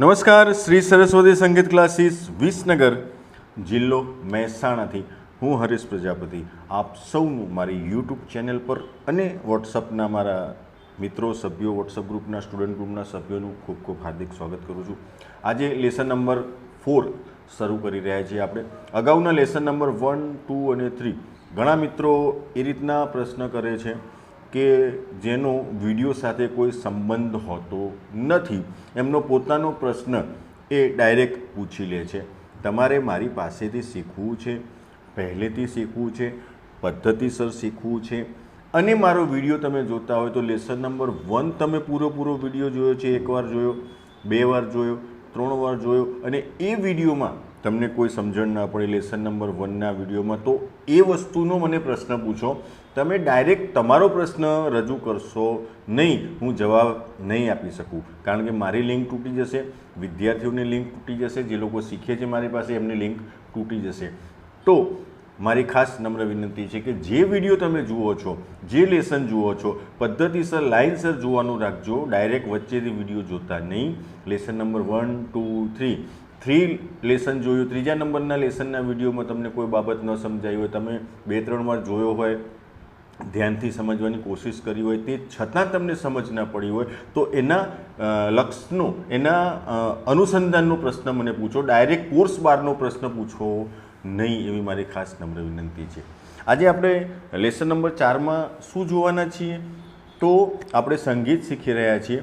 નમસ્કાર, શ્રી સરસ્વતી સંગીત ક્લાસીસ, વિસનગર જિલ્લો મહેસાણાથી. હું હરીશ પ્રજાપતિ. આપ સૌનું મારી યુટ્યુબ ચેનલ પર અને વોટ્સઅપના મારા મિત્રો, સભ્યો, વોટ્સઅપ ગ્રુપના, સ્ટુડન્ટ ગ્રુપના સભ્યોનું ખૂબ ખૂબ હાર્દિક સ્વાગત કરું છું. આજે લેસન નંબર ફોર શરૂ કરી રહ્યા છીએ આપણે. અગાઉના લેસન નંબર વન, ટુ અને થ્રી ઘણા મિત્રો એ રીતના પ્રશ્ન કરે છે કે જેનો વીડિયો સાથે કોઈ સંબંધ હોતો નથી? એમનો પોતાનો પ્રશ્ન એ ડાયરેક્ટ પૂછી લે છે. તમારે મારી પાસેથી શીખવું છે, પહેલેથી શીખવું છે, પદ્ધતિસર શીખવું છે. અને મારો વીડિયો તમે જોતા હોય તો લેસન નંબર વન તમે પૂરેપૂરો વીડિયો જોયો છે, એકવાર જોયો, બે વાર જોયો, ત્રણ વાર જોયો અને એ વિડીયોમાં તમને કોઈ સમજણ ના પડે લેસન નંબર વનના વિડીયોમાં, તો એ વસ્તુનો મને પ્રશ્ન પૂછો. તમે ડાયરેક્ટ તમારો પ્રશ્ન રજૂ કરશો નહીં, હું જવાબ નહીં આપી શકું. કારણ કે મારી લિંક તૂટી જશે, વિદ્યાર્થીઓની લિંક તૂટી જશે, જે લોકો શીખે છે મારી પાસે, એમની લિંક તૂટી જશે. તો મારી ખાસ નમ્ર વિનંતી છે કે જે વીડિયો તમે જુઓ છો, જે લેસન જુઓ છો, પદ્ધતિસર, લાઇનસર જોવાનું રાખજો. ડાયરેક્ટ વચ્ચેથી વીડિયો જોતા નહીં. Lesson number one two three three lesson જોયું, ત્રીજા નંબરના લેસનના વિડીયોમાં તમને કોઈ બાબત ન સમજાઈ હોય, તમે બે, ત્રણ વાર જોયો હોય ધ્યાનથી સમજવાની કોશિશ કરી હોય તે છતાં તમને સમજ ના પડી હોય તો એના લક્ષનું, એના અનુસંધાનનો પ્રશ્ન મને પૂછો, ડાયરેક્ટ કોર્સ બારનો પ્રશ્ન પૂછો નહીં એવી મારી ખાસ નમ્ર વિનંતી છે. આજે આપણે લેસન નંબર ચારમાં શું જોવાના છીએ? તો આપણે સંગીત શીખી રહ્યા છીએ.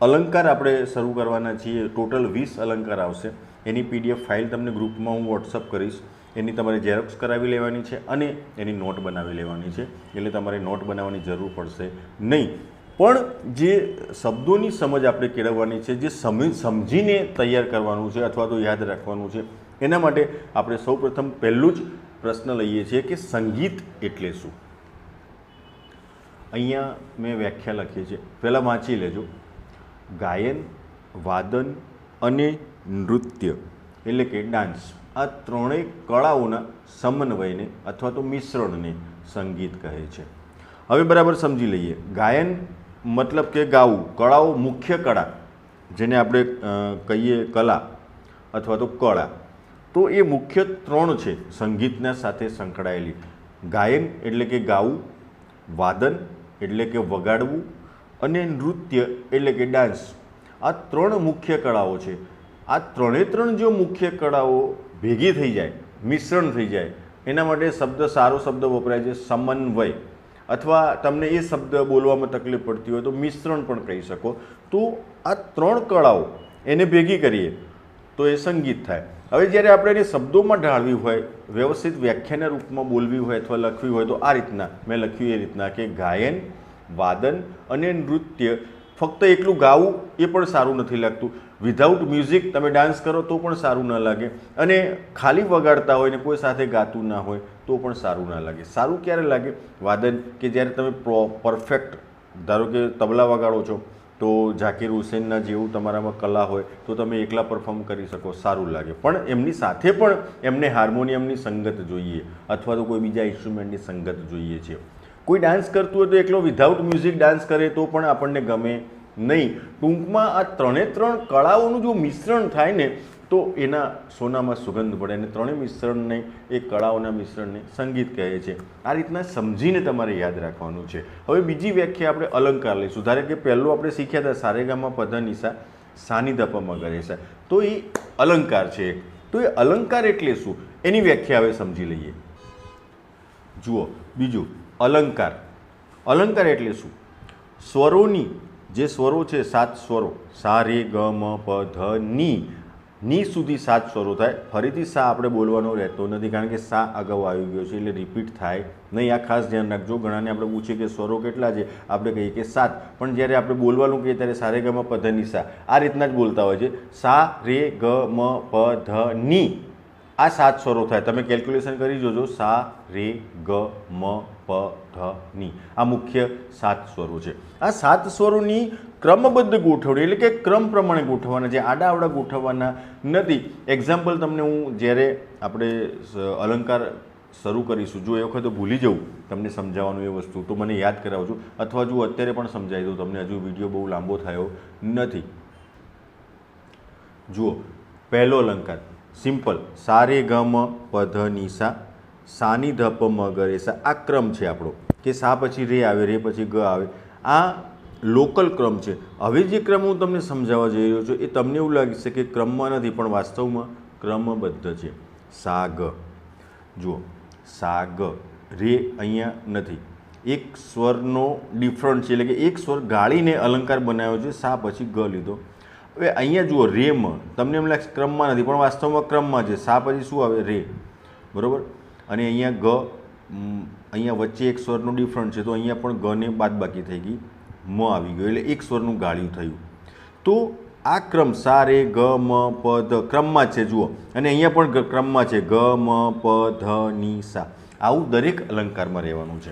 અલંકાર આપણે શરૂ કરવાના છીએ. ટોટલ વીસ અલંકાર આવશે. એની પીડીએફ ફાઇલ તમને ગ્રુપમાં હું વોટ્સઅપ કરીશ. એની તમારે ઝેરોક્સ કરાવી લેવાની છે અને એની નોટ બનાવી લેવાની છે. એટલે તમારે નોટ બનાવવાની જરૂર પડશે નહીં. પણ જે શબ્દોની સમજ આપણે કેળવવાની છે, જે સમ, સમજીને તૈયાર કરવાનું છે અથવા તો યાદ રાખવાનું છે, એના માટે આપણે સૌપ્રથમ પહેલું જ પ્રશ્ન લઈએ છીએ કે સંગીત એટલે શું? અહીંયા મેં વ્યાખ્યા લખી છે. પહેલાં વાંચી લેજો. ગાયન, વાદન અને નૃત્ય. એટલે કે ડાન્સ. આ ત્રણેય કળાઓના સમન્વયને અથવા તો મિશ્રણને સંગીત કહે છે. હવે બરાબર સમજી લઈએ. ગાયન મતલબ કે ગાવું. કળાઓ મુખ્ય કળા, જેને આપણે કહીએ કલા અથવા તો કળા. તો એ મુખ્ય ત્રણ છે સંગીતના સાથે સંકળાયેલી. ગાયન એટલે કે ગાવું, વાદન એટલે કે વગાડવું અને નૃત્ય એટલે કે ડાન્સ. આ ત્રણ મુખ્ય કળાઓ છે. આ ત્રણે ત્રણ જો મુખ્ય કળાઓ ભેગી થઈ જાય, મિશ્રણ થઈ જાય, એના માટે શબ્દ સારો શબ્દ વપરાય છે સમન્વય. અથવા તમને એ શબ્દ બોલવામાં તકલીફ પડતી હોય તો મિશ્રણ પણ કહી શકો. તો આ ત્રણ કળાઓ એને ભેગી કરીએ તો એ સંગીત થાય. હવે જ્યારે આપણે એને શબ્દોમાં ઢાળવી હોય, વ્યવસ્થિત વ્યાખ્યાના રૂપમાં બોલવી હોય અથવા લખવી હોય તો આ રીતના, મેં લખ્યું એ રીતના કે ગાયન, વાદન અને નૃત્ય ફક્ત એકલું ગાવું એ પણ સારું નથી લાગતું. વિધાઉટ મ્યુઝિક તમે ડાન્સ કરો તો પણ સારું ન લાગે. અને ખાલી વગાડતા હોય ને કોઈ સાથે ગાતું ના હોય તો પણ સારું ના લાગે. સારું ક્યારે લાગે? વાદન કે જ્યારે તમે પ્રો પરફેક્ટ ધારો કે તબલા વગાડો છો, તો ઝાકીર હુસેનના જેવું તમારામાં કલા હોય તો તમે એકલા પરફોર્મ કરી શકો, સારું લાગે. પણ એમની સાથે પણ એમને હાર્મોનિયમની સંગત જોઈએ અથવા તો કોઈ બીજા ઇન્સ્ટ્રુમેન્ટની સંગત જોઈએ છે. કોઈ ડાન્સ કરતું હોય તો એકલો વિધાઉટ મ્યુઝિક ડાન્સ કરે તો પણ આપણને ગમે નહીં. ટૂંકમાં આ ત્રણે ત્રણ કળાઓનું જો મિશ્રણ થાય ને, તો એના સોનામાં સુગંધ પડે અને ત્રણેય મિશ્રણને એ કળાઓના મિશ્રણને સંગીત કહે છે. આ રીતના સમજીને તમારે યાદ રાખવાનું છે. હવે બીજી વ્યાખ્યા આપણે અલંકાર લઈશું. ધારે કે પહેલું આપણે શીખ્યા હતા સારેગામાં પધ નિશા સાની દપમાં છે. તો એ અલંકાર છે એક. તો એ અલંકાર એટલે શું? એની વ્યાખ્યા હવે સમજી લઈએ. જુઓ, બીજું. અલંકાર. અલંકાર એટલે શું? સ્વરોની, જે સ્વરો છે સાત સ્વરો સા રે ગ મ પ ધ ની ની સુધી સાત સ્વરો થાય. ફરીથી સા આપણે બોલવાનો રહેતો નથી, કારણ કે સા અગાઉ આવી ગયો છે એટલે રિપીટ થાય નહીં. આ ખાસ ધ્યાન રાખજો. ઘણાને આપણે પૂછીએ કે સ્વરો કેટલા છે? આપણે કહીએ કે સાત. પણ જ્યારે આપણે બોલવાનું કહીએ ત્યારે સારે ગ મ પ ધ ની સા. આ રીતના જ બોલતા હોય છે. સા રે ગ મ પ ધ ની. આ સાત સ્વરો થાય. તમે કેલ્ક્યુલેશન કરી જોજો. સા રે ગ મ પ ધ ની આ મુખ્ય સાત સ્વરો છે. આ સાત સ્વરોની ક્રમબદ્ધ ગોઠવણી એટલે કે ક્રમ પ્રમાણે ગોઠવવાના જે આડા આવડા ગોઠવવાના નથી. એક્ઝામ્પલ તમને હું જ્યારે આપણે અલંકાર શરૂ કરીશું, જો એ વખતે ભૂલી જવું, તમને સમજાવવાનું એ વસ્તુ, તો મને યાદ કરાવજો. અથવા જો અત્યારે પણ સમજાવી દઉં તમને હજુ વીડિયો બહુ લાંબો થયો નથી. જુઓ, પહેલો અલંકાર, સિમ્પલ સારે ગમ પધ નિશા સાની ધપ મગરે સા આ ક્રમ છે આપણો. કે સા પછી રે આવે, રે પછી ગ આવે. આ લોકલ ક્રમ છે. હવે જે ક્રમ હું તમને સમજાવવા જઈ રહ્યો છું, એ તમને એવું લાગશે કે ક્રમમાં નથી, પણ વાસ્તવમાં ક્રમબદ્ધ છે. સા ગ જુઓ સા ગ રે અહીંયા નથી. એક સ્વરનો ડિફરન્ટ છે, એટલે કે એક સ્વર ગાળીને અલંકાર બનાવ્યો છે, સા પછી ગ લીધો. હવે અહીંયા જુઓ, રેમ. તમને એમ લાગશે ક્રમમાં નથી, પણ વાસ્તવમાં ક્રમમાં છે. સા પછી શું આવે? રે. બરોબર? અને અહીંયા ગ અહીંયા વચ્ચે એક સ્વરનું ડિફરન્ટ છે, તો અહીંયા પણ ગને બાદબાકી થઈ ગઈ, મ આવી ગયું, એટલે એક સ્વરનું ગાળ્યું થયું. તો આ ક્રમ સા રે ગ, મ, પ, ધ ક્રમમાં છે, જુઓ. અને અહીંયા પણ ક્રમમાં છે, ગ, મ, પ, ધ, ની, સા. આવું દરેક અલંકારમાં રહેવાનું છે.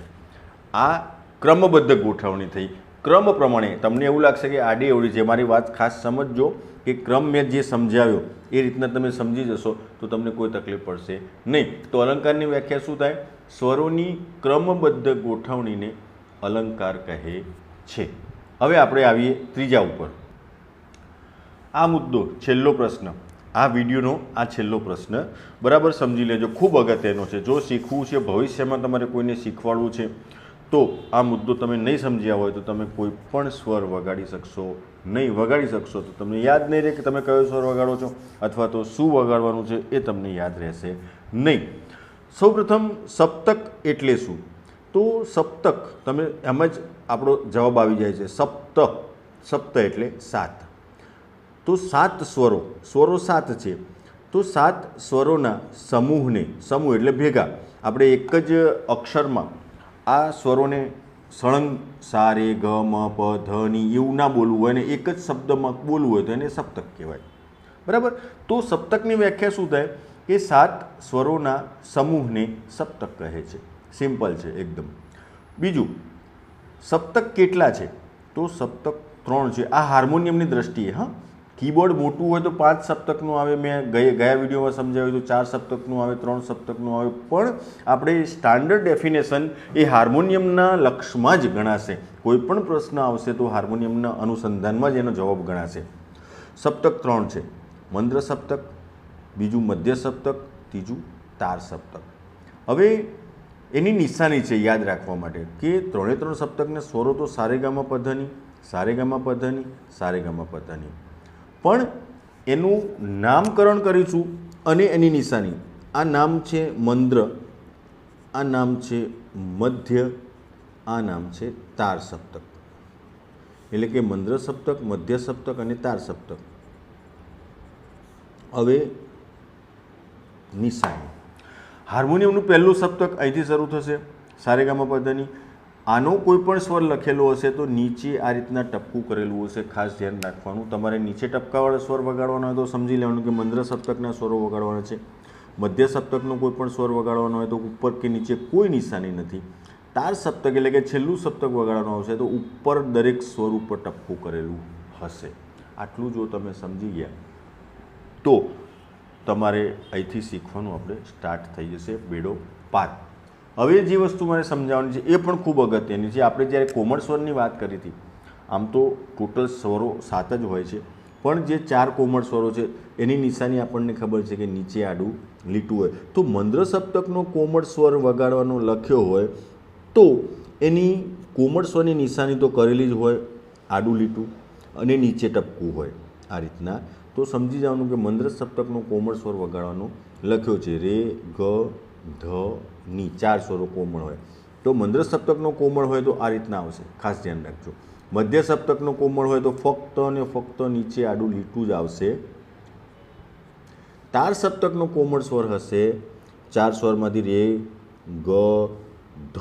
આ ક્રમબદ્ધ ગોઠવણી થઈ. ક્રમ પ્રમાણે તમને એવું લાગશે કે આડી એવડી છે. મારી વાત ખાસ સમજજો. કે ક્રમ મેં જે સમજાવ્યો, એ રીતના તમે સમજી જશો તો તમને કોઈ તકલીફ પડશે નહીં. તો અલંકારની વ્યાખ્યા શું થાય? સ્વરોની ક્રમબદ્ધ ગોઠવણીને અલંકાર કહે છે. હવે આપણે આવીએ ત્રીજા ઉપર. આ મુદ્દો, છેલ્લો પ્રશ્ન. આ વિડીયોનો આ છેલ્લો પ્રશ્ન. બરાબર સમજી લેજો. ખૂબ અગત્યનો છે. જો શીખવું છે, ભવિષ્યમાં તમારે કોઈને શીખવાડવું છે તો આ મુદ્દો તમે નહીં સમજ્યા હોય તો તમે કોઈ પણ સ્વર વગાડી શકશો, નહીં વગાડી શકશો, તો તમને યાદ નહીં રહે કે તમે કયો સ્વર વગાડો છો અથવા તો શું વગાડવાનું છે એ તમને યાદ રહેશે નહીં. સૌપ્રથમ સપ્તક એટલે શું? તો સપ્તક તમે એમ જ આપણો જવાબ આવી જાય છે, સપ્ત સપ્ત એટલે સાત. તો સાત સ્વરો સ્વરો સાત છે. તો સાત સ્વરોના સમૂહને, સમૂહ એટલે ભેગા. આપણે એક જ અક્ષરમાં આ સ્વરોને સળંગ સા રે ગ મ, પ, ધ, ની એવું ના બોલવું હોય ને એક જ શબ્દમાં બોલવું હોય તો એને સપ્તક કહેવાય. બરાબર? તો સપ્તકની વ્યાખ્યા શું થાય? કે સાત સ્વરોના સમૂહને સપ્તક કહે છે. સિમ્પલ છે એકદમ. બીજું, સપ્તક કેટલા છે? તો સપ્તક ત્રણ છે. આ હાર્મોનિયમની દ્રષ્ટિએ, હા? કીબોર્ડ મોટું હોય તો પાંચ સપ્તકનું આવે. મેં ગયા ગયા વિડીયોમાં સમજાવ્યું તો ચાર સપ્તકનું આવે, ત્રણ સપ્તકનું આવે. પણ આપણે સ્ટાન્ડર્ડ ડેફિનેશન એ હાર્મોનિયમના લક્ષમાં જ ગણાશે. કોઈ પણ પ્રશ્ન આવશે તો હાર્મોનિયમના અનુસંધાનમાં જ એનો જવાબ ગણાશે. સપ્તક ત્રણ છે. મંદ્ર સપ્તક, બીજું મધ્ય સપ્તક, ત્રીજું તાર સપ્તક. હવે એની નિશાની છે યાદ રાખવા માટે કે ત્રણે ત્રણ સપ્તકને સ્વરો તો સારેગામા પધની સારેગામા પધની સારેગામા પધની. પણ એનું નામકરણ કરીશું અને એની નિશાની. આ નામ છે મંદ્ર, આ નામ છે મધ્ય, આ નામ છે તાર સપ્તક. એટલે કે મંદ્ર સપ્તક, મધ્ય સપ્તક અને તાર સપ્તક. હવે નિશાની. હાર્મોનિયમનું પહેલું સપ્તક અહીંથી શરૂ થશે સારેગામા પદ્ધની આનો કોઈ પણ સ્વર લખેલો હશે તો નીચે આ રીતના ટપકું કરેલું હશે, ખાસ ધ્યાન રાખવાનું. તમારે નીચે ટપકાવાળા સ્વર વગાડવાનો હોય તો સમજી લેવાનું કે મંદ્ર સપ્તકના સ્વરો વગાડવાના છે. મધ્ય સપ્તકનો કોઈ પણ સ્વર વગાડવાનો હોય તો ઉપર કે નીચે કોઈ નિશાની નથી. તાર સપ્તક એટલે કે છેલ્લું સપ્તક વગાડવાનું આવશે તો ઉપર દરેક સ્વર ઉપર ટપકું કરેલું હશે. આટલું જો તમે સમજી ગયા, તો તમારે અહીંથી શીખવાનું. આપણે સ્ટાર્ટ થઈ જશે બેડો પાર. હવે જે વસ્તુ મારે સમજાવવાની છે, એ પણ ખૂબ અગત્યની છે. આપણે જ્યારે કોમળ સ્વરની વાત કરી હતી, આમ તો ટોટલ સ્વરો સાત જ હોય છે. પણ જે ચાર કોમળ સ્વરો છે, એની નિશાની આપણને ખબર છે કે નીચે આડું, લીટું હોય. તો મંદ્ર સપ્તકનો કોમળ સ્વર વગાડવાનો લખ્યો હોય, તો એની કોમળ સ્વરની નિશાની તો કરેલી જ હોય, આડું લીટું અને નીચે ટપકું હોય. આ રીતના તો સમજી જવાનું કે મંદ્ર સપ્તકનો કોમળ સ્વર વગાડવાનો લખ્યો છે. રે, ગ ધ ની ચાર સ્વરો કોમળ હોય. તો મંદ્ર સપ્તકનો કોમળ હોય તો આ રીતના આવશે. ખાસ ધ્યાન રાખજો. મધ્ય સપ્તકનો કોમળ હોય તો ફક્ત અને ફક્ત નીચે આડું લીટું જ આવશે. તાર સપ્તકનો કોમળ સ્વર હશે. ચાર સ્વરમાંથી રે, ગ, ધ,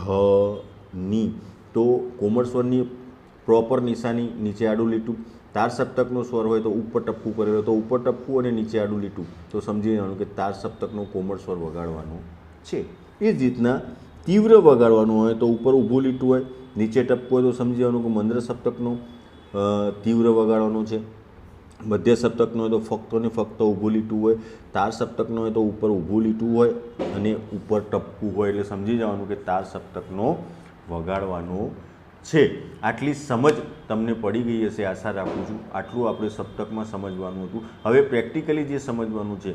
ની. તો કોમળ સ્વરની પ્રોપર નિશાની નીચે આડું લીટું. તાર સપ્તકનો સ્વર હોય તો ઉપર ટપ્પું કરેલો. તો ઉપર ટપ્પું અને નીચે આડું લીટું. તો સમજી લેવાનું કે તાર સપ્તકનો કોમળ સ્વર વગાડવાનો છે. એ જ રીતના તીવ્ર વગાડવાનું હોય તો ઉપર ઊભું લીટું હોય, નીચે ટપકું હોય તો સમજી જવાનું કે મંદ્ર સપ્તકનું તીવ્ર વગાડવાનું છે. મધ્ય સપ્તકનો હોય તો ફક્ત ને ફક્ત ઊભું લીટું હોય, તાર સપ્તકનો હોય તો ઉપર ઊભું લીટું હોય અને ઉપર ટપકું હોય એટલે સમજી જવાનું કે તાર સપ્તકનો વગાડવાનો છે. આટલી સમજ તમને પડી ગઈ હશે, આશા રાખું છું. આટલું આપણે સપ્તકમાં સમજવાનું હતું. હવે પ્રેક્ટિકલી જે સમજવાનું છે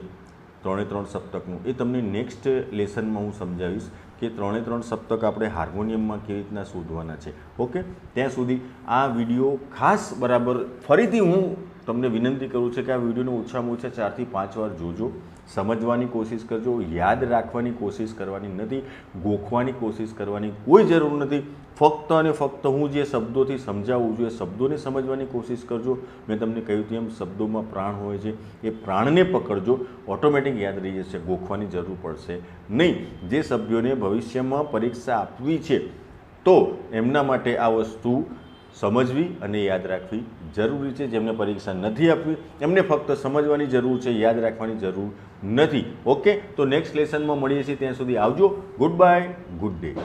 ત્રણે ત્રણ સપ્તકનું. એ તમને નેક્સ્ટ લેસનમાં હું સમજાવીશ કે ત્રણે ત્રણ સપ્તક આપણે હાર્મોનિયમમાં કેવી રીતના શોધવાના છે. ઓકે ત્યાં સુધી આ વીડિયો ખાસ બરાબર ફરીથી હું તમને વિનંતી કરું છું કે આ વિડીયોને ઓછામાં ઓછા ચારથી પાંચ વાર જોજો. સમજવાની કોશિશ કરજો, યાદ રાખવાની કોશિશ કરવાની નથી, ગોખવાની કોશિશ કરવાની કોઈ જરૂર નથી. ફક્ત અને ફક્ત હું જે શબ્દોથી સમજાવું છું એ શબ્દોને સમજવાની કોશિશ કરજો. મેં તમને કહ્યું તેમ શબ્દોમાં પ્રાણ હોય છે, એ પ્રાણને પકડજો. ઓટોમેટિક યાદ રહી જશે, ગોખવાની જરૂર પડશે નહીં. જે સભ્યોને ભવિષ્યમાં પરીક્ષા આપવી છે, તો એમના માટે આ વસ્તુ સમજવી અને યાદ રાખવી જરૂરી છે. જેમને પરીક્ષા નથી આપવી, એમને ફક્ત સમજવાની જરૂર છે, યાદ રાખવાની જરૂર નથી. ઓકે? તો નેક્સ્ટ લેસનમાં મળીએ છીએ. ત્યાં સુધી આવજો. Good bye good day